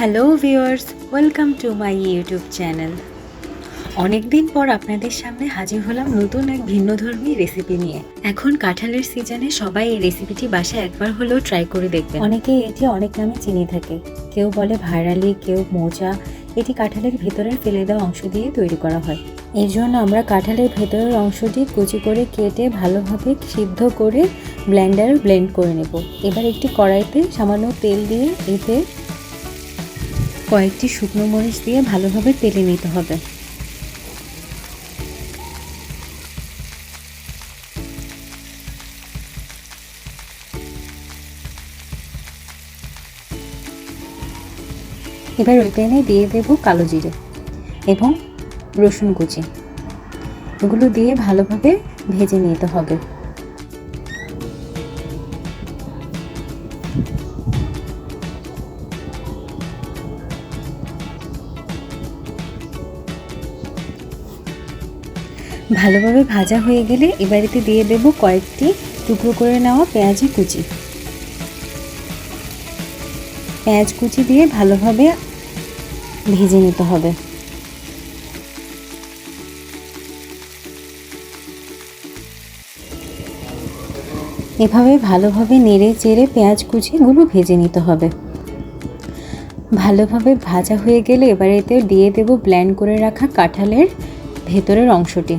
Hello viewers welcome to my YouTube channel অনেকদিন পর আপনাদের সামনে হাজির হলাম নতুন এক ভিন্নধর্মী রেসিপি নিয়ে। এখন কাঁঠালের সিজনে সবাই এই রেসিপিটি বাসায় একবার হলেও ট্রাই করে দেখবেন। অনেকে এটি অনেক নামে চিনে থাকে। কেউ বলে ভাইরালি, কেউ মোজা। এটি কাঁঠালের ভেতরের ফেলে দেওয়া অংশ দিয়ে তৈরি করা হয়। এর জন্য আমরা কাঁঠালের ভেতরের অংশটি কুচি করে কেটে ভালোভাবে সিদ্ধ করে ব্লেন্ডারে ব্লেন্ড করে নেব। এবার একটি কড়াইতে সামান্য তেল দিয়ে এতে কয়েকটি শুকনো মরিচ দিয়ে ভালোভাবে তেলে নিতে হবে। এবার ওই প্যানে দিয়ে দেব কালো জিরে এবং রসুন কুচি। এগুলো দিয়ে ভালোভাবে ভেজে নিতে হবে। ভালোভাবে ভাজা হয়ে গেলে এবারেতে দিয়ে দেব কয়েকটি টুকরো করে নেওয়া পেঁয়াজি কুচি। পেঁয়াজ কুচি দিয়ে ভালোভাবে ভেজে নিতে হবে। এভাবে ভালোভাবে নেড়ে চেড়ে পেঁয়াজ কুচিগুলো ভেজে নিতে হবে। ভালোভাবে ভাজা হয়ে গেলে এবার এতে দিয়ে দেব ব্ল্যান্ড করে রাখা কাঁঠালের ভেতরের অংশটি।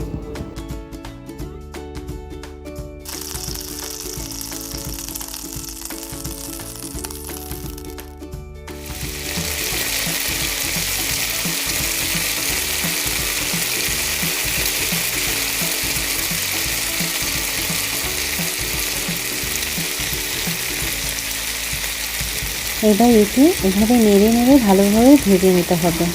এবার এটি এভাবে নেড়ে নেড়ে ভালোভাবে ভেজে নিতে হবে।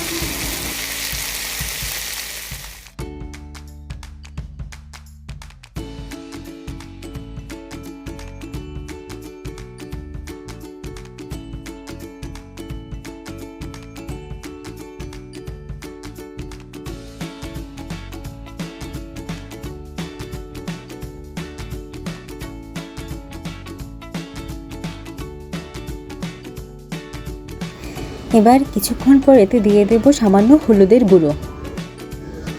এবার কিছুক্ষণ পর এতে দিয়ে দেব সামান্য হলুদের গুঁড়ো।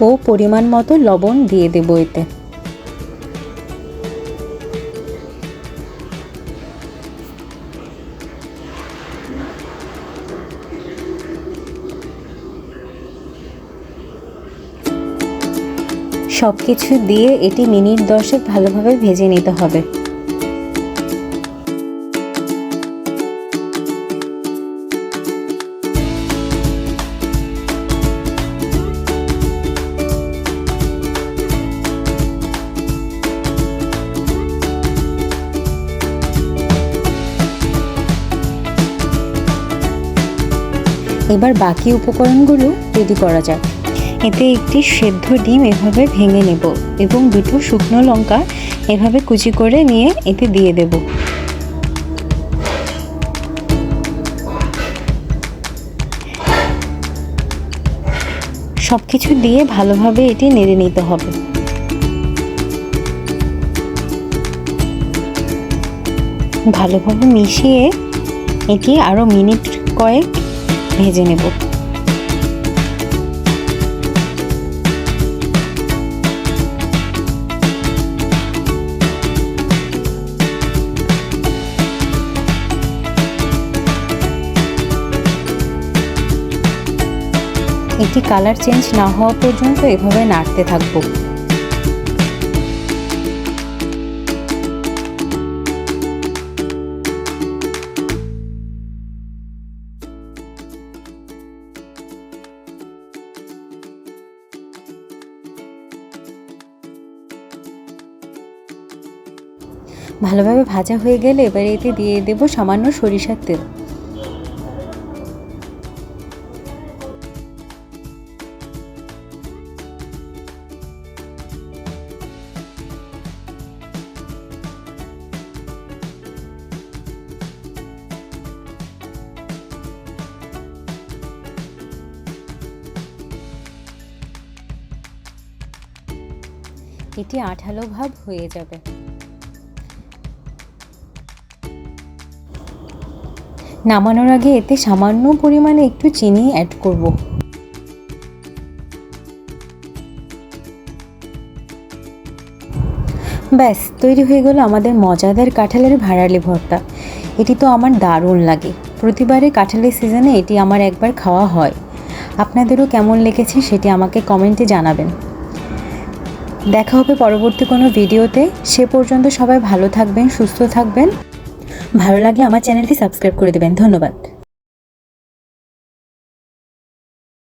ও পরিমাণ মতো লবণ দিয়ে দেব এতে। সব কিছু দিয়ে এটি মিনিট দশেক ভালোভাবে ভেজে নিতে হবে। এবার বাকি উপকরণগুলো রেডি করা যাক। এতে একটি সেদ্ধ ডিম এভাবে ভেঙে নেব এবং দুটো শুকনো লঙ্কা এভাবে কুচি করে নিয়ে এতে দিয়ে দেব। সব কিছু দিয়ে ভালোভাবে এটি নেড়ে নিতে হবে। ভালোভাবে মিশিয়ে এটি আরও মিনিট কয়েক ভেজে নেব। এটি কালার চেঞ্জ না হওয়া পর্যন্ত এভাবে নাড়তে থাকব। ভালোভাবে ভাজা হয়ে গেলে এবার এতে দিয়ে দেব সামান্য সরিষার তেল। এটি আঠালো ভাব হয়ে যাবে। নামানোর আগে এতে সামান্য পরিমাণে একটু চিনি অ্যাড করব। ব্যাস, তৈরি হয়ে গেল আমাদের মজাদার কাঁঠালের ভাড়ালি ভর্তা। এটি তো আমার দারুণ লাগে। প্রতিবারে কাঁঠালের সিজনে এটি আমার একবার খাওয়া হয়। আপনাদেরও কেমন লেগেছে সেটি আমাকে কমেন্টে জানাবেন। দেখা হবে পরবর্তী কোনো ভিডিওতে সে পর্যন্ত সবাই ভালো থাকবেন, সুস্থ থাকবেন। ভালো লাগলে আমার চ্যানেলটি সাবস্ক্রাইব করে দেবেন। ধন্যবাদ।